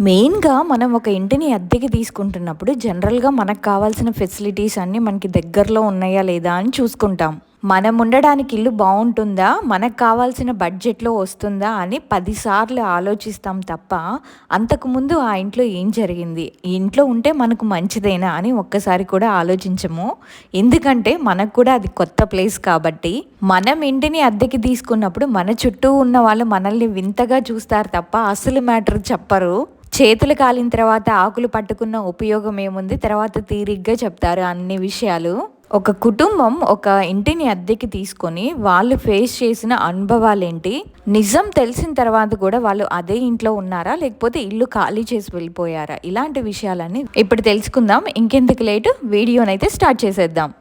మెయిన్గా మనం ఒక ఇంటిని అద్దెకి తీసుకుంటున్నప్పుడు జనరల్గా మనకు కావాల్సిన ఫెసిలిటీస్ అన్నీ మనకి దగ్గరలో ఉన్నాయా లేదా అని చూసుకుంటాం. మనం ఉండడానికి ఇల్లు బాగుంటుందా మనకు కావాల్సిన బడ్జెట్లో వస్తుందా? అని పదిసార్లు ఆలోచిస్తాం తప్ప అంతకుముందు ఆ ఇంట్లో ఏం జరిగింది? ఈ ఇంట్లో ఉంటే మనకు మంచిదేనా? అని ఒక్కసారి కూడా ఆలోచించము. ఎందుకంటే మనకు కూడా అది కొత్త ప్లేస్ కాబట్టి మనం ఇంటిని అద్దెకి తీసుకున్నప్పుడు మన చుట్టూ ఉన్న వాళ్ళు మనల్ని వింతగా చూస్తారు తప్ప అసలు మ్యాటర్ చెప్పరు. చేతులు కాలిన తర్వాత ఆకులు పట్టుకున్న ఉపయోగం ఏముంది? తర్వాత తీరిగ్గా చెప్తారు అన్ని విషయాలు. ఒక కుటుంబం ఒక ఇంటిని అద్దెకి తీసుకొని వాళ్ళు ఫేస్ చేసిన అనుభవాలు ఏంటి నిజం తెలిసిన తర్వాత కూడా వాళ్ళు అదే ఇంట్లో ఉన్నారా? లేకపోతే ఇల్లు ఖాళీ చేసి వెళ్ళిపోయారా? ఇలాంటి విషయాలన్నీ ఇప్పుడు తెలుసుకుందాం. ఇంకెందుకు లేటు? వీడియోనైతే స్టార్ట్ చేసేద్దాం.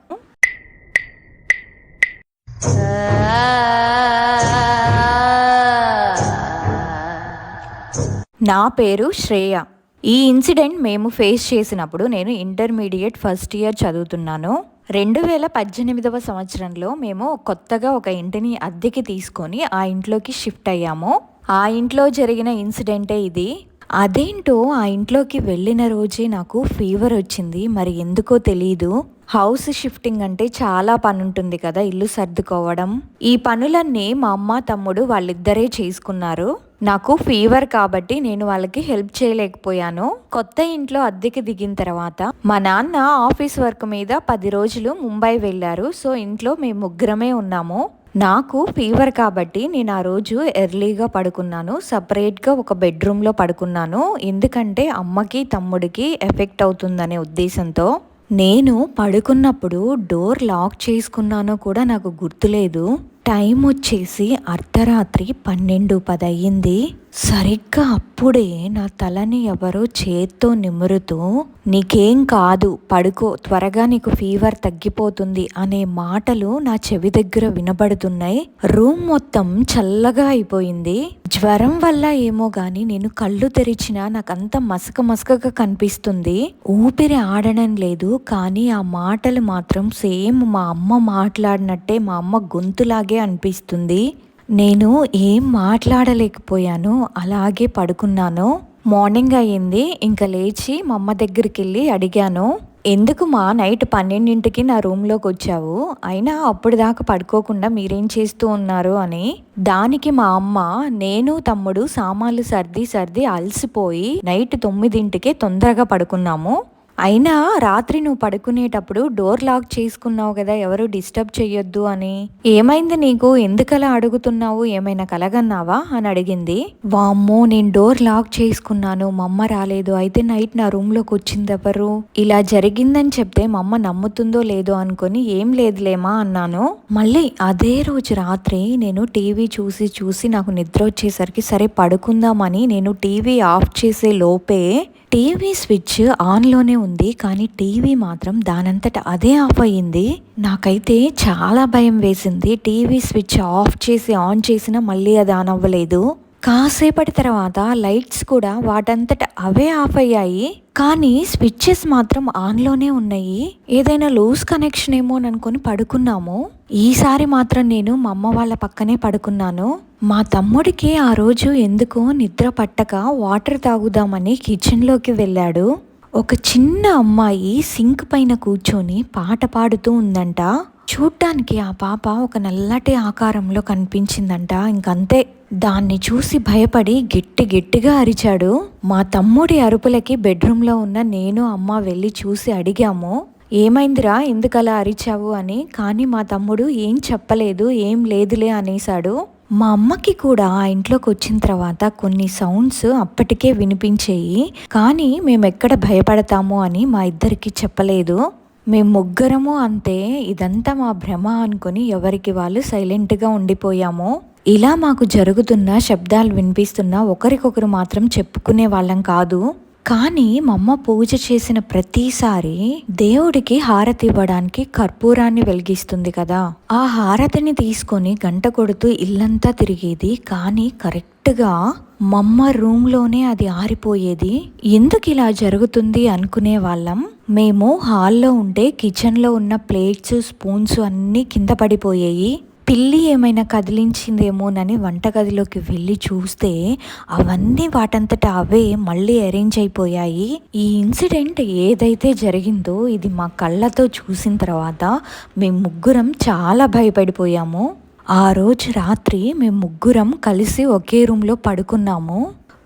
నా పేరు శ్రేయ. ఈ ఇన్సిడెంట్ మేము ఫేస్ చేసినప్పుడు నేను ఇంటర్మీడియట్ ఫస్ట్ ఇయర్ చదువుతున్నాను. రెండు వేల పద్దెనిమిదవ సంవత్సరంలో మేము కొత్తగా ఒక ఇంటిని అద్దెకి తీసుకొని ఆ ఇంట్లోకి షిఫ్ట్ అయ్యాము. ఆ ఇంట్లో జరిగిన ఇన్సిడెంటే ఇది. అదేంటో ఆ ఇంట్లోకి వెళ్ళిన రోజే నాకు ఫీవర్ వచ్చింది. మరి ఎందుకో తెలియదు హౌస్ షిఫ్టింగ్ అంటే చాలా పని ఉంటుంది కదా ఇల్లు సర్దుకోవడం. ఈ పనులన్నీ మా అమ్మ తమ్ముడు వాళ్ళిద్దరే చేసుకున్నారు. నాకు ఫీవర్ కాబట్టి నేను వాళ్ళకి హెల్ప్ చేయలేకపోయాను. కొత్త ఇంట్లో అద్దెకి దిగిన తర్వాత మా నాన్న ఆఫీస్ వర్క్ మీద పది రోజులు ముంబై వెళ్ళారు. సో ఇంట్లో మేము ముగ్గురమే ఉన్నాము. నాకు ఫీవర్ కాబట్టి నేను ఆ రోజు ఎర్లీగా పడుకున్నాను. సపరేట్గా ఒక బెడ్రూమ్లో పడుకున్నాను. ఎందుకంటే అమ్మకి తమ్ముడికి ఎఫెక్ట్ అవుతుందనే ఉద్దేశంతో నేను పడుకున్నప్పుడు డోర్ లాక్ చేసుకున్నానో కూడా నాకు గుర్తులేదు. టైం వచ్చేసి అర్ధరాత్రి పన్నెండు పదయ్యింది. సరిగ్గా అప్పుడే నా తలని ఎవరో చేత్తో నిమురుతూ నీకేం కాదు పడుకో త్వరగా నీకు ఫీవర్ తగ్గిపోతుంది అనే మాటలు నా చెవి దగ్గర వినబడుతున్నాయి. రూమ్ మొత్తం చల్లగా అయిపోయింది. జ్వరం వల్ల ఏమో గాని నేను కళ్ళు తెరిచినా నాకంత మసక మసకగా కనిపిస్తుంది. ఊపిరి ఆడడం లేదు కానీ ఆ మాటలు మాత్రం సేమ్ మా అమ్మ మాట్లాడినట్టే మా అమ్మ గొంతులాగే అనిపిస్తుంది. నేను ఏం మాట్లాడలేకపోయాను అలాగే పడుకున్నాను. మార్నింగ్ అయ్యింది ఇంకా లేచి మా అమ్మ దగ్గరికి వెళ్ళి అడిగాను ఎందుకు మా నైట్ పన్నెండింటికి నా రూమ్లోకి వచ్చావు? అయినా అప్పుడు దాకా పడుకోకుండా మీరేం చేస్తూ ఉన్నారు? అని. దానికి మా అమ్మ నేను తమ్ముడు సామాన్లు సర్ది సర్ది అలసిపోయి నైట్ తొమ్మిదింటికే తొందరగా పడుకున్నాము. అయినా రాత్రి నువ్వు పడుకునేటప్పుడు డోర్ లాక్ చేసుకున్నావు కదా ఎవరు డిస్టర్బ్ చెయ్యొద్దు అని. ఏమైంది నీకు? ఎందుకలా అడుగుతున్నావు? ఏమైనా కలగన్నావా? అని అడిగింది. వామ్మో నేను డోర్ లాక్ చేసుకున్నాను. మా అమ్మ రాలేదు. అయితే నైట్ నా రూమ్లోకి వచ్చింది ఎవరు? ఇలా జరిగిందని చెప్తే మా అమ్మ నమ్ముతుందో లేదో అనుకుని ఏం లేదులేమా అన్నాను. మళ్ళీ అదే రోజు రాత్రి నేను టీవీ చూసి చూసి నాకు నిద్ర వచ్చేసరికి సరే పడుకుందామని నేను టీవీ ఆఫ్ చేసే లోపే టీవీ స్విచ్ ఆన్లోనే ఉంది కానీ టీవీ మాత్రం దానంతట అదే ఆఫ్ అయ్యింది. నాకైతే చాలా భయం వేసింది. టీవీ స్విచ్ ఆఫ్ చేసి ఆన్ చేసినా మళ్ళీ అది ఆన్ అవ్వలేదు. కాసేపటి తర్వాత లైట్స్ కూడా వాటంతట అవే ఆఫ్ అయ్యాయి. కానీ స్విచ్చెస్ మాత్రం ఆన్లోనే ఉన్నాయి. ఏదైనా లూజ్ కనెక్షన్ ఏమో అని అనుకుని పడుకున్నాము. ఈసారి మాత్రం నేను మా అమ్మ వాళ్ళ పక్కనే పడుకున్నాను. మా తమ్ముడికి ఆ రోజు ఎందుకో నిద్ర పట్టక వాటర్ తాగుదామని కిచెన్లోకి వెళ్ళాడు. ఒక చిన్న అమ్మాయి సింక్ పైన కూర్చొని పాట పాడుతూ ఉందంట. చూడ్డానికి ఆ పాప ఒక నల్లటి ఆకారంలో కనిపించిందంట. ఇంకంతే. దాన్ని చూసి భయపడి గట్టి గట్టిగా అరిచాడు. మా తమ్ముడి అరుపులకి బెడ్రూమ్లో ఉన్న నేను అమ్మ వెళ్ళి చూసి అడిగాము. ఏమైందిరా? ఎందుకలా అరిచావు అని. కానీ మా తమ్ముడు ఏం చెప్పలేదు ఏం లేదులే అనేశాడు. మా అమ్మకి కూడా ఆ ఇంట్లోకి వచ్చిన తర్వాత కొన్ని సౌండ్స్ అప్పటికే వినిపించేయి. కానీ మేము ఎక్కడ భయపడతాము అని మా ఇద్దరికి చెప్పలేదు. మేము ముగ్గురము అంతే ఇదంతా మా భ్రమ అనుకుని ఎవరికి వాళ్ళు సైలెంట్గా ఉండిపోయాము. ఇలా మాకు జరుగుతున్న శబ్దాలు వినిపిస్తున్న ఒకరికొకరు మాత్రం చెప్పుకునే వాళ్ళం కాదు. కానీ మా అమ్మ పూజ చేసిన ప్రతిసారి దేవుడికి హారతి ఇవ్వడానికి కర్పూరాన్ని వెలిగిస్తుంది కదా. ఆ హారతిని తీసుకొని గంట కొడుతూ ఇల్లంతా తిరిగేది. కానీ కరెక్ట్గా మమ్మ రూమ్లోనే అది ఆరిపోయేది. ఎందుకు ఇలా జరుగుతుంది అనుకునే వాళ్ళం. మేము హాల్లో ఉంటే కిచెన్లో ఉన్న ప్లేట్స్ స్పూన్స్ అన్నీ కింద పడిపోయాయి. పిల్లి ఏమైనా కదిలించిందేమోనని వంటగదిలోకి వెళ్ళి చూస్తే అవన్నీ వాటంతట అవే మళ్ళీ అరేంజ్ అయిపోయాయి. ఈ ఇన్సిడెంట్ ఏదైతే జరిగిందో ఇది మా కళ్ళతో చూసిన తర్వాత మేము ముగ్గురం చాలా భయపడిపోయాము. ఆ రోజు రాత్రి మేము ముగ్గురం కలిసి ఒకే రూమ్లో పడుకున్నాము.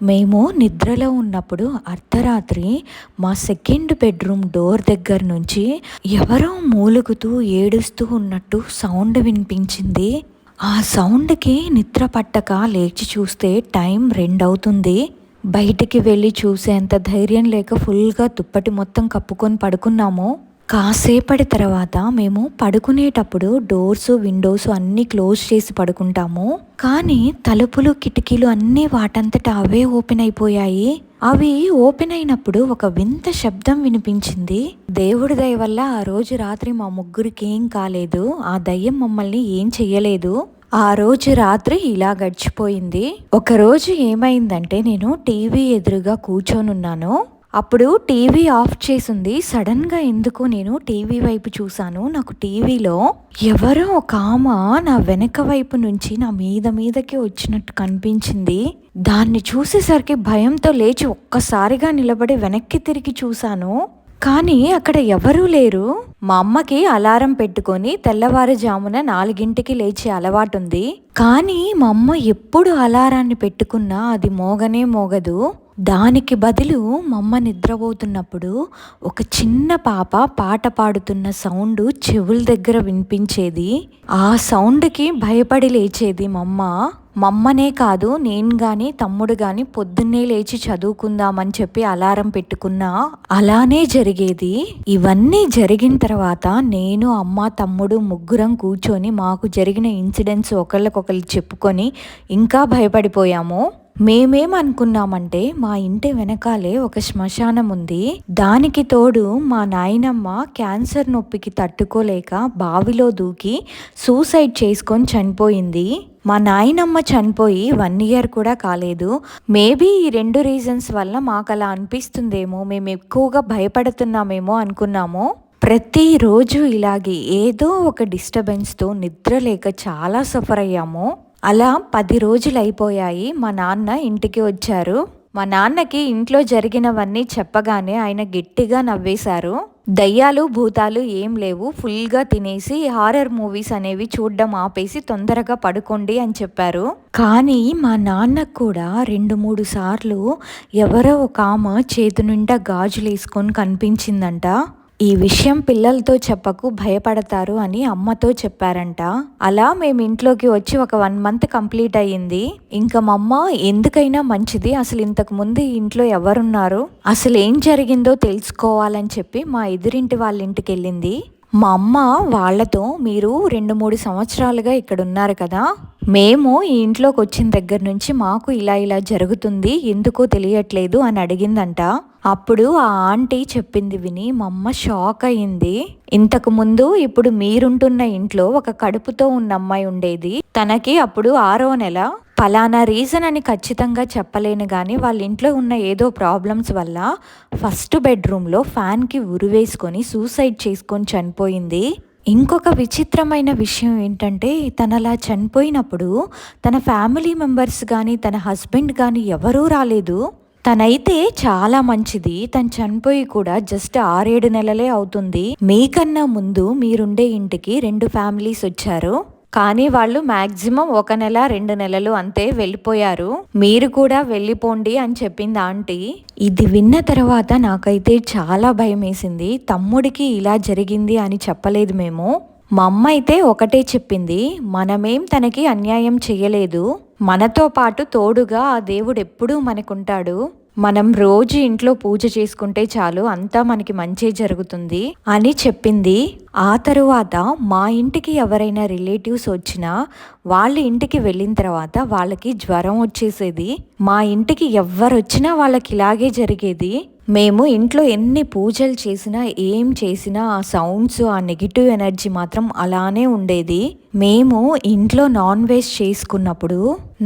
మేము నిద్రలో ఉన్నప్పుడు అర్ధరాత్రి మా సెకండ్ బెడ్రూమ్ డోర్ దగ్గర నుంచి ఎవరో మూలుగుతూ ఏడుస్తూ ఉన్నట్టు సౌండ్ వినిపించింది. ఆ సౌండ్కి నిద్ర పట్టక లేచి చూస్తే టైం రెండవుతుంది. బయటికి వెళ్ళి చూసేంత ధైర్యం లేక ఫుల్గా దుప్పటి మొత్తం కప్పుకొని పడుకున్నాము. కాసేపటి తర్వాత మేము పడుకునేటప్పుడు డోర్స్ విండోస్ అన్నీ క్లోజ్ చేసి పడుకుంటాము. కానీ తలుపులు కిటికీలు అన్నీ వాటంతట అవే ఓపెన్ అయిపోయాయి. అవి ఓపెన్ అయినప్పుడు ఒక వింత శబ్దం వినిపించింది. దేవుడి దయ వల్ల ఆ రోజు రాత్రి మా ముగ్గురికి ఏం కాలేదు. ఆ దయ్యం మమ్మల్ని ఏం చెయ్యలేదు. ఆ రోజు రాత్రి ఇలా గడిచిపోయింది. ఒకరోజు ఏమైందంటే నేను టీవీ ఎదురుగా కూర్చొనున్నాను. అప్పుడు టీవీ ఆఫ్ చేసింది. సడన్గా ఎందుకు నేను టీవీ వైపు చూశాను. నాకు టీవీలో ఎవరో ఒక ఆమె నా వెనక వైపు నుంచి నా మీద మీదకి వచ్చినట్టు కనిపించింది. దాన్ని చూసేసరికి భయంతో లేచి ఒక్కసారిగా నిలబడి వెనక్కి తిరిగి చూశాను. కానీ అక్కడ ఎవరూ లేరు. మా అమ్మకి అలారం పెట్టుకొని తెల్లవారుజామున నాలుగింటికి లేచే అలవాటుంది. కానీ మా అమ్మ ఎప్పుడు అలారాన్ని పెట్టుకున్నా అది మోగనే మోగదు. దానికి బదులు మమ్మ నిద్రపోతున్నప్పుడు ఒక చిన్న పాప పాట పాడుతున్న సౌండ్ చెవుల దగ్గర వినిపించేది. ఆ సౌండ్కి భయపడి లేచేది మమ్మ. మమ్మనే కాదు నేను కానీ తమ్ముడు కానీ పొద్దున్నే లేచి చదువుకుందామని చెప్పి అలారం పెట్టుకున్నా. అలానే జరిగేది. ఇవన్నీ జరిగిన తర్వాత నేను అమ్మ తమ్ముడు ముగ్గురం కూర్చొని మాకు జరిగిన ఇన్సిడెంట్స్ ఒకళ్ళకొకళ్ళు చెప్పుకొని ఇంకా భయపడిపోయాము. మేమేమనుకున్నామంటే మా ఇంటి వెనకాలే ఒక శ్మశానం ఉంది. దానికి తోడు మా నాయనమ్మ క్యాన్సర్ నొప్పికి తట్టుకోలేక బావిలో దూకి సూసైడ్ చేసుకొని చనిపోయింది. మా నాయనమ్మ చనిపోయి వన్ ఇయర్ కూడా కాలేదు. మేబీ ఈ రెండు రీజన్స్ వల్ల మాకు అలా అనిపిస్తుందేమో మేము ఎక్కువగా భయపడుతున్నామేమో అనుకున్నాము. ప్రతిరోజు ఇలాగే ఏదో ఒక డిస్టర్బెన్స్తో నిద్ర లేక చాలా సఫర్ అయ్యాము. అలా పది రోజులు అయిపోయాయి మా నాన్న ఇంటికి వచ్చారు. మా నాన్నకి ఇంట్లో జరిగినవన్నీ చెప్పగానే ఆయన గట్టిగా నవ్వేశారు. దయ్యాలు భూతాలు ఏం లేవు. ఫుల్గా తినేసి హారర్ మూవీస్ అనేవి చూడడం ఆపేసి తొందరగా పడుకోండి అని చెప్పారు. కానీ మా నాన్నకు కూడా రెండు మూడు సార్లు ఎవరో ఒక ఆమె చేతి నిండా గాజులు వేసుకొని కనిపించిందంట. ఈ విషయం పిల్లలతో చెప్పకు భయపడతారు అని అమ్మతో చెప్పారంట. అలా మేము ఇంట్లోకి వచ్చి ఒక వన్ మంత్ కంప్లీట్ అయ్యింది. ఇంకా మా అమ్మ ఎందుకైనా మంచిది. అసలు ఇంతకు ముందు ఇంట్లో ఎవరున్నారు? అసలు ఏం జరిగిందో తెలుసుకోవాలని చెప్పి మా ఎదురింటి వాళ్ళ ఇంటికి వెళ్ళింది. మా అమ్మ వాళ్ళతో మీరు రెండు మూడు సంవత్సరాలుగా ఇక్కడ ఉన్నారు కదా మేము ఈ ఇంట్లోకి వచ్చిన దగ్గర నుంచి మాకు ఇలా ఇలా జరుగుతుంది ఎందుకో తెలియట్లేదు అని అడిగిందంట. అప్పుడు ఆ ఆంటీ చెప్పింది విని మా అమ్మ షాక్ అయింది. ఇంతకు ముందు ఇప్పుడు మీరుంటున్న ఇంట్లో ఒక కడుపుతో ఉన్న అమ్మాయి ఉండేది. తనకి అప్పుడు ఆరో నెల. ఫలానా రీజన్ అని ఖచ్చితంగా చెప్పలేను కానీ వాళ్ళ ఇంట్లో ఉన్న ఏదో ప్రాబ్లమ్స్ వల్ల ఫస్ట్ బెడ్రూమ్లో ఫ్యాన్కి ఉరివేసుకొని సూసైడ్ చేసుకొని చనిపోయింది. ఇంకొక విచిత్రమైన విషయం ఏంటంటే తనలా చనిపోయినప్పుడు తన ఫ్యామిలీ మెంబర్స్ కానీ తన హస్బెండ్ కానీ ఎవరూ రాలేదు. తనైతే చాలా మంచిది. తను చనిపోయి కూడా జస్ట్ ఆరేడు నెలలే అవుతుంది. మీకన్నా ముందు మీరుండే ఇంటికి రెండు ఫ్యామిలీస్ వచ్చారు. కానీ వాళ్ళు మ్యాక్సిమం ఒక నెల రెండు నెలలు అంతే వెళ్ళిపోయారు. మీరు కూడా వెళ్ళిపోండి అని చెప్పింది ఆంటీ. ఇది విన్న తర్వాత నాకైతే చాలా భయం వేసింది తమ్ముడికి ఇలా జరిగింది అని చెప్పలేదు మేము. మా అమ్మ అయితే ఒకటే చెప్పింది. మనమేం తనకి అన్యాయం చేయలేదు. మనతో పాటు తోడుగా ఆ దేవుడు ఎప్పుడూ మనకుంటాడు. మనం రోజు ఇంట్లో పూజ చేసుకుంటే చాలు అంతా మనకి మంచి జరుగుతుంది అని చెప్పింది. ఆ తరువాత మా ఇంటికి ఎవరైనా రిలేటివ్స్ వచ్చినా వాళ్ళ ఇంటికి వెళ్ళిన తర్వాత వాళ్ళకి జ్వరం వచ్చేసేది. మా ఇంటికి ఎవ్వరు వచ్చినా వాళ్ళకి ఇలాగే జరిగేది. మేము ఇంట్లో ఎన్ని పూజలు చేసినా ఏం చేసినా ఆ సౌండ్స్ ఆ నెగిటివ్ ఎనర్జీ మాత్రం అలానే ఉండేది. మేము ఇంట్లో నాన్ వెజ్ చేసుకున్నప్పుడు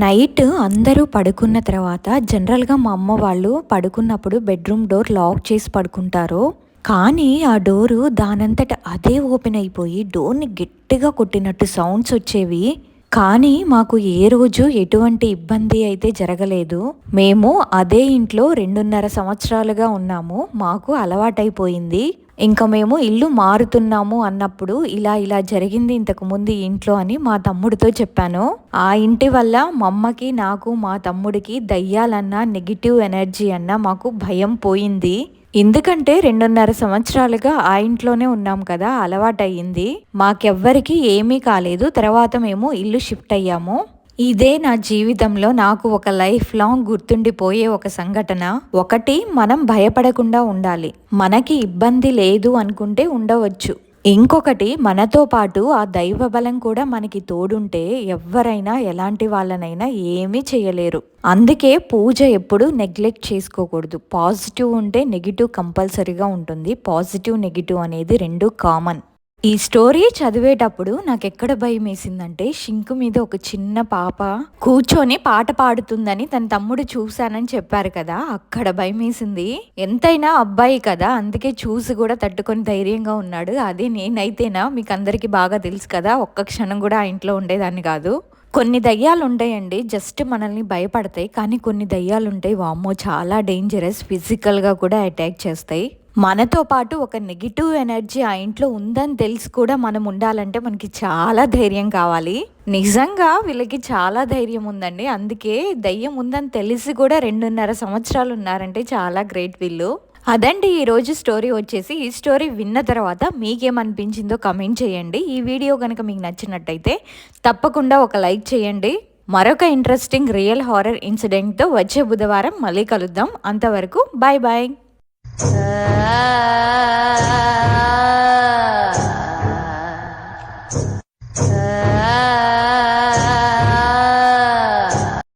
నైట్ అందరూ పడుకున్న తర్వాత జనరల్గా మా అమ్మ వాళ్ళు పడుకున్నప్పుడు బెడ్రూమ్ డోర్ లాక్ చేసి పడుకుంటారు. కానీ ఆ డోరు దానంతట అదే ఓపెన్ అయిపోయి డోర్ని గట్టిగా కొట్టినట్టు సౌండ్స్ వచ్చేవి. కానీ మాకు ఏ రోజు ఎటువంటి ఇబ్బంది అయితే జరగలేదు. మేము అదే ఇంట్లో రెండున్నర సంవత్సరాలుగా ఉన్నాము. మాకు అలవాటైపోయింది. ఇంకా మేము ఇల్లు మారుతున్నాము అన్నప్పుడు ఇలా ఇలా జరిగింది ఇంతకు ముందు ఇంట్లో అని మా తమ్ముడితో చెప్పాను. ఆ ఇంటి వల్ల మా అమ్మకి నాకు మా తమ్ముడికి దయ్యాలన్న నెగిటివ్ ఎనర్జీ అన్నా మాకు భయం పోయింది. ఎందుకంటే రెండున్నర సంవత్సరాలుగా ఆ ఇంట్లోనే ఉన్నాం కదా అలవాటయ్యింది. మాకెవ్వరికి ఏమీ కాలేదు తర్వాత మేము ఇల్లు షిఫ్ట్ అయ్యాము. ఇదే నా జీవితంలో నాకు ఒక లైఫ్ లాంగ్ గుర్తుండిపోయే ఒక సంఘటన. ఒకటి మనం భయపడకుండా ఉండాలి. మనకి ఇబ్బంది లేదు అనుకుంటే ఉండవచ్చు. ఇంకొకటి మనతో పాటు ఆ దైవ బలం కూడా మనకి తోడుంటే ఎవరైనా ఎలాంటి వాళ్ళనైనా ఏమీ చేయలేరు. అందుకే పూజ ఎప్పుడు నెగ్లెక్ట్ చేసుకోకూడదు. పాజిటివ్ ఉంటే నెగిటివ్ కంపల్సరీగా ఉంటుంది. పాజిటివ్ నెగిటివ్ అనేది రెండు కామన్. ఈ స్టోరీ చదివేటప్పుడు నాకు ఎక్కడ భయం వేసిందంటే షింకు మీద ఒక చిన్న పాప కూర్చొని పాట పాడుతుందని తన తమ్ముడు చూశానని చెప్పారు కదా అక్కడ భయం వేసింది ఎంతైనా అబ్బాయి కదా అందుకే చూసి కూడా తట్టుకొని ధైర్యంగా ఉన్నాడు. అదే నేనైతేనా మీకు అందరికీ బాగా తెలుసు కదా ఒక్క క్షణం కూడా ఆ ఇంట్లో ఉండేదాన్ని కాదు. కొన్ని దయ్యాలు ఉంటాయండి జస్ట్ మనల్ని భయపడతాయి కానీ కొన్ని దయ్యాలు ఉంటాయి వామ్మో చాలా డేంజరస్ ఫిజికల్గా కూడా అటాక్ చేస్తాయి. మనతో పాటు ఒక నెగిటివ్ ఎనర్జీ ఆ ఇంట్లో ఉందని తెలిసి కూడా మనం ఉండాలంటే మనకి చాలా ధైర్యం కావాలి. నిజంగా వీళ్ళకి చాలా ధైర్యం ఉందండి. అందుకే దయ్యం ఉందని తెలిసి కూడా రెండున్నర సంవత్సరాలు ఉన్నారంటే చాలా గ్రేట్ వీళ్ళు. అదండి ఈరోజు స్టోరీ వచ్చేసి. ఈ స్టోరీ విన్న తర్వాత మీకేమనిపించిందో కమెంట్ చేయండి. ఈ వీడియో కనుక మీకు నచ్చినట్టయితే తప్పకుండా ఒక లైక్ చేయండి. మరొక ఇంట్రెస్టింగ్ రియల్ హారర్ ఇన్సిడెంట్తో వచ్చే బుధవారం మళ్ళీ కలుద్దాం. అంతవరకు బాయ్ బాయ్ 啊。